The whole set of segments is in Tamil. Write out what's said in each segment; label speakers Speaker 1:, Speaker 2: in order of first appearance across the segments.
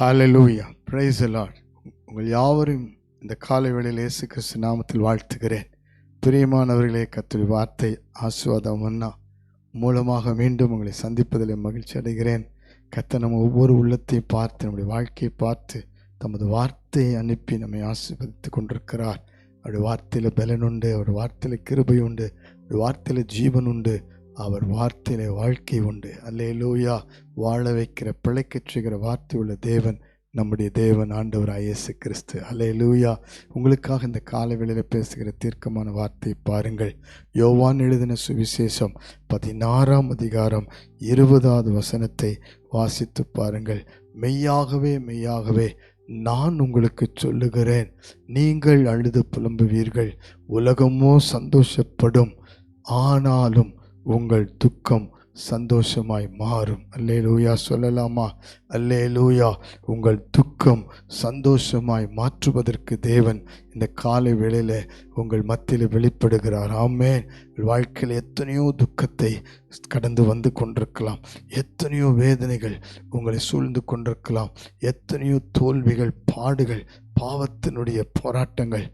Speaker 1: ஹalleluya praise லார்ட் உங்கள் யாவரும் இந்த காலை வேளையில் இயேசு கிறிஸ்து நாமத்தில் வாழ்த்துகிறேன். பிரியமானவர்களே கத்திரி வார்த்தை ஆசுவாதம் அண்ணா. மூலமாக மீண்டும் உங்களை சந்திப்பதில் மகிழ்ச்சி அடைகிறேன். கத்த நம்ம ஒவ்வொரு உள்ளத்தையும் பார்த்து நம்முடைய வாழ்க்கையை பார்த்து தமது வார்த்தையை அனுப்பி நம்மை ஆசீர்வதித்து கொண்டிருக்கிறார். அவருடைய வார்த்தையில் பலன் உண்டு அவருடைய வார்த்தையில் கிருபை உண்டு அவருடைய வார்த்தையில் ஜீவன் உண்டு. அவர் வார்த்தையிலே வாழ்க்கை உண்டு. அல்லேலூயா. வாழ வைக்கிற பிழைக்கச் செய்கிற வார்த்தை உள்ள தேவன் நம்முடைய தேவன் ஆண்டவர் இயேசு கிறிஸ்து அல்லேலூயா. உங்களுக்காக இந்த காலை வேளையில் பேசுகிற தீர்க்கமான வார்த்தை பாருங்கள். யோவான் எழுதின சுவிசேஷம் பதினாறாம் அதிகாரம் இருபதாவது வசனத்தை வாசித்து பாருங்கள். மெய்யாகவே மெய்யாகவே நான் உங்களுக்கு சொல்லுகிறேன். நீங்கள் அழுது புலம்புவீர்கள். உலகமோ சந்தோஷப்படும். ஆனாலும் உங்கள் துக்கம் சந்தோஷமாய் மாறும். அல்லே லூயா சொல்லலாமா? அல்லே லூயா உங்கள் துக்கம் சந்தோஷமாய் மாற்றுவதற்கு தேவன் இந்த காலை வேளையில் உங்கள் மத்தியில் வெளிப்படுகிறார். ஆமே வாழ்க்கையில் எத்தனையோ துக்கத்தை கடந்து வந்து கொண்டிருக்கலாம். எத்தனையோ வேதனைகள் உங்களை சூழ்ந்து கொண்டிருக்கலாம். எத்தனையோ தோல்விகள் பாடுகள் பாவத்தினுடைய போராட்டங்கள்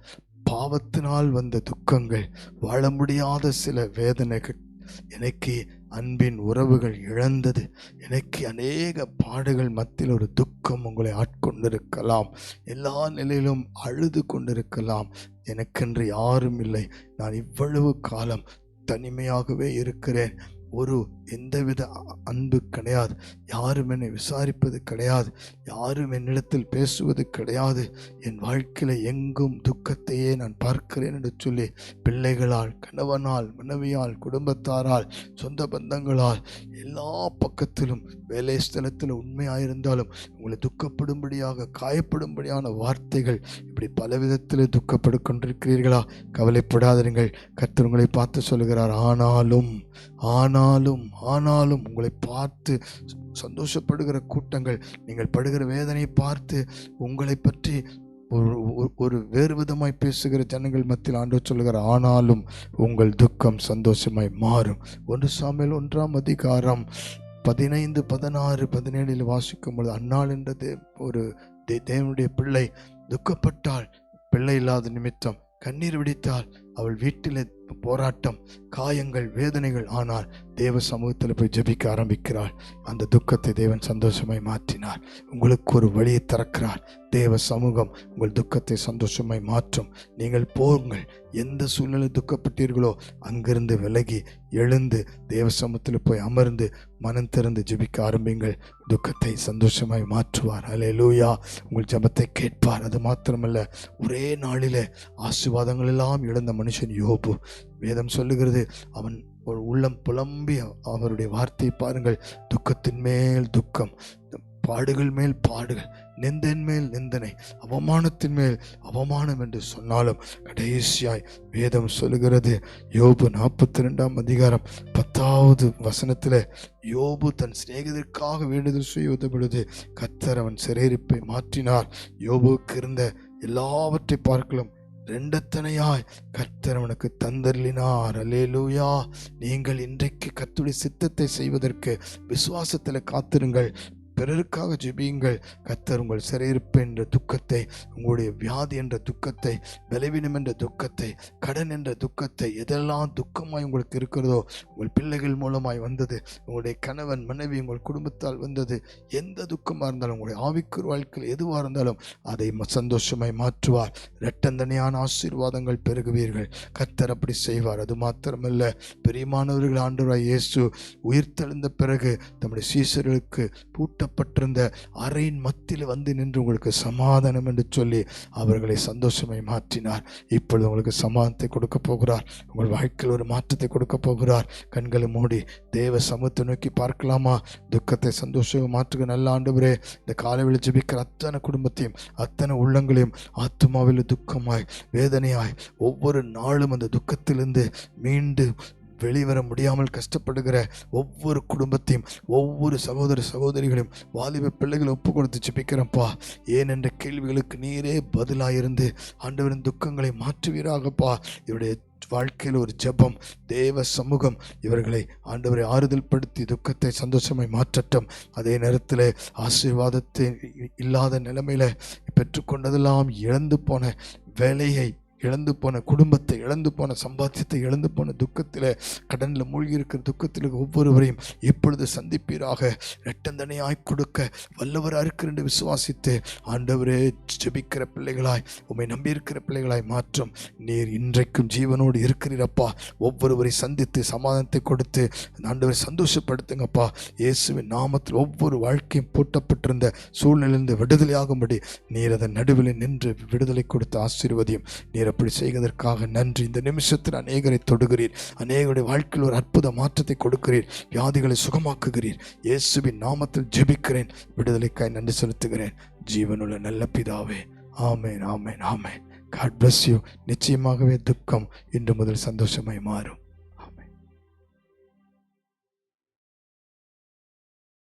Speaker 1: பாவத்தினால் வந்த துக்கங்கள் வாழ முடியாத சில வேதனைகள் எனக்கு அன்பின் உறவுகள் இழந்தது. எனக்கு அநேக பாடுகள் மத்தியில் ஒரு துக்கம் உங்களை ஆட்கொண்டிருக்கலாம். எல்லா நிலையிலும் அழுது கொண்டிருக்கலாம். எனக்கென்று யாரும் இல்லை. நான் இவ்வளவு காலம் தனிமையாகவே இருக்கிறேன். ஒரு எந்தவித அன்பு கிடையாது. யாரும் என்னை விசாரிப்பது கிடையாது. யாரும் என்னிடத்தில் பேசுவது கிடையாது. என் வாழ்க்கையில் எங்கும் துக்கத்தையே நான் பார்க்கிறேன் என்று சொல்லி பிள்ளைகளால் கணவனால் மனைவியால் குடும்பத்தாரால் சொந்த பந்தங்களால் எல்லா பக்கத்திலும் வேலை ஸ்தலத்தில் உண்மையாயிருந்தாலும் உங்களை துக்கப்படும்படியாக காயப்படும்படியான வார்த்தைகள் இப்படி பல விதத்தில் துக்கப்படுக்கொண்டிருக்கிறீர்களா கவலைப்படாதீர்கள் கர்த்தர் உங்களை பார்த்து சொல்கிறார் ஆனாலும் ஆனாலும் ஆனாலும் உங்களை பார்த்து சந்தோஷப்படுகிற கூட்டங்கள் நீங்கள் படுகிற வேதனையை பார்த்து உங்களை பற்றி ஒரு ஒரு வேறு விதமாய் பேசுகிற ஜனங்கள் மத்தியில் ஆண்டு சொல்லுகிற ஆனாலும் உங்கள் துக்கம் சந்தோஷமாய் மாறும். ஒன்று சாமியில் ஒன்றாம் அதிகாரம் பதினைந்து பதினாறு பதினேழில் வாசிக்கும் பொழுது அன்னாள் என்றது ஒரு தேவனுடைய பிள்ளை துக்கப்பட்டால் பிள்ளை இல்லாத நிமித்தம் கண்ணீர் விடித்தால் அவள் வீட்டில் போராட்டம் காயங்கள் வேதனைகள் ஆனால் தேவ சமூகத்தில் போய் ஜபிக்க ஆரம்பிக்கிறாள். அந்த துக்கத்தை தேவன் சந்தோஷமாய் மாற்றினார். உங்களுக்கு ஒரு வழியை திறக்கிறார் தேவ சமூகம் உங்கள் துக்கத்தை சந்தோஷமாய் மாற்றும். நீங்கள் போங்கள் எந்த சூழ்நிலை துக்கப்பட்டீர்களோ அங்கிருந்து விலகி எழுந்து தேவ சமூகத்தில் போய் அமர்ந்து மனம் திறந்து ஜெபிக்க ஆரம்பிங்கள் துக்கத்தை சந்தோஷமாய் மாற்றுவார். அலே லூயா உங்கள் ஜபத்தை கேட்பார். அது மாத்திரமல்ல ஒரே நாளில் ஆசிர்வாதங்கள் எல்லாம் இழந்த மனுஷன் யோபு. வேதம் சொல்லுகிறது அவன் ஒரு உள்ளம் புலம்பி அவருடைய வார்த்தை பாருங்கள். துக்கத்தின் மேல் துக்கம். பாடுகள் மேல் பாடுகள் நிந்தன் மேல் நிந்தனை அவமானத்தின் மேல் அவமானம் என்று சொன்னாலும் கடைசியாய் வேதம் சொல்லுகிறது. யோபு நாற்பத்தி ரெண்டாம் அதிகாரம் பத்தாவது வசனத்தில் யோபு தன் சிநேகிதற்காக வேண்டுதல் செய்வது பொழுது கத்தர் அவன் சிறையிருப்பை மாற்றினார். யோபுக்கு இருந்த எல்லாவற்றை பார்க்கலாம் ரெண்டத்தனையாய் கர்த்தர் அவனுக்கு தந்தர்லினார் அலேலூயா நீங்கள் இன்றைக்கு கத்துடைய சித்தத்தை செய்வதற்கு விசுவாசத்தில் காத்திருங்கள். பிறருக்காக ஜெபியுங்கள். கத்தர் உங்கள் சிறையிருப்பு என்ற துக்கத்தை உங்களுடைய வியாதி என்ற துக்கத்தை பலவீனம் என்ற துக்கத்தை கடன் என்ற துக்கத்தை எதெல்லாம் துக்கமாய் உங்களுக்கு இருக்கிறதோ உங்கள் பிள்ளைகள் மூலமாய் வந்தது உங்களுடைய கணவன் மனைவி உங்கள் குடும்பத்தால் வந்தது எந்த துக்கமாக இருந்தாலும் உங்களுடைய ஆவிக்குர் வாழ்க்கையில் எதுவாக இருந்தாலும் அதை சந்தோஷமாய் மாற்றுவார். இரட்டந்தனியான ஆசீர்வாதங்கள் பெருகுவீர்கள். கத்தர் அப்படி செய்வார். அது மாத்திரமல்ல பெரியமானவர்கள் ஆண்டவராய் இயேசு உயிர்த்தெழுந்த பிறகு தம்முடைய சீசர்களுக்கு பூட்ட கட்டப்பட்டிருந்த அறையின் மத்தியில் வந்து நின்று உங்களுக்கு சமாதானம் என்று சொல்லி அவர்களை சந்தோஷமாய் மாற்றினார். இப்பொழுது உங்களுக்கு சமாதானத்தை கொடுக்க போகிறார். உங்கள் வாழ்க்கையில் ஒரு மாற்றத்தை கொடுக்க போகிறார். கண்களை மூடி தேவ சமூகத்தை நோக்கி பார்க்கலாமா? துக்கத்தை சந்தோஷமாக மாற்றுக. நல்ல ஆண்டுபுரே இந்த காலையில் ஜபிக்கிற அத்தனை குடும்பத்தையும் அத்தனை உள்ளங்களையும் ஆத்மாவில் துக்கமாய் வேதனையாய் ஒவ்வொரு நாளும் அந்த துக்கத்திலிருந்து மீண்டு வெளிவர முடியாமல் கஷ்டப்படுகிற ஒவ்வொரு குடும்பத்தையும் ஒவ்வொரு சகோதர சகோதரிகளையும் வாலிப பிள்ளைகளை ஒப்பு கொடுத்து ஜெபிக்கிறப்பா ஏன் என்ற கேள்விகளுக்கு நீரே பதிலாயிருந்து ஆண்டவரின் துக்கங்களை மாற்றுவீராகப்பா. இவருடைய வாழ்க்கையில் ஒரு ஜெபம் தேவ சமூகம் இவர்களை ஆண்டவரை ஆறுதல் படுத்தி துக்கத்தை சந்தோஷமாய் மாற்றட்டும். அதே நேரத்தில் ஆசீர்வாதத்தை இல்லாத நிலைமையில் பெற்றுக்கொண்டதெல்லாம் இழந்து போன வேலையை இழந்து போன குடும்பத்தை இழந்து போன சம்பாத்தியத்தை இழந்து போன துக்கத்தில் கடனில் மூழ்கி இருக்கிற துக்கத்தில் ஒவ்வொருவரையும் இப்பொழுது சந்திப்பீராக? இரட்டந்தனையாய் கொடுக்க வல்லவராக இருக்கிற என்று விசுவாசித்து ஆண்டவரே ஜெபிக்கிற பிள்ளைகளாய் உம்மை நம்பியிருக்கிற பிள்ளைகளாய் மாற்றும். நீர் இன்றைக்கும் ஜீவனோடு இருக்கிறீரப்பா. ஒவ்வொருவரை சந்தித்து சமாதானத்தை கொடுத்து ஆண்டவரை சந்தோஷப்படுத்துங்கப்பா. இயேசுவின் நாமத்தில் ஒவ்வொரு வாழ்க்கையும் பூட்டப்பட்டிருந்த சூழ்நிலையிலிருந்து விடுதலையாகும்படி நீர் அதன் நடுவில் நின்று விடுதலை கொடுத்து ஆசீர்வதியும் நீர் அப்படி செய்வதற்காக நன்றி. இந்த நிமிஷத்தில் அநேகரை தொடுகிறீர். அநேகருடைய வாழ்க்கையில் ஒரு அற்புத மாற்றத்தை கொடுக்கிறீர். வியாதிகளை சுகமாக்குகிறீர். இயேசுவின் நாமத்தில் ஜெபிக்கிறேன். விடுதலைக்காய் நன்றி செலுத்துகிறேன். ஜீவனுள்ள நல்ல பிதாவே. ஆமேன் ஆமேன் ஆமேன். காட் பிளஸ் யூ நிச்சயமாகவே துக்கம் இன்று முதல் சந்தோஷமாய் மாறும்.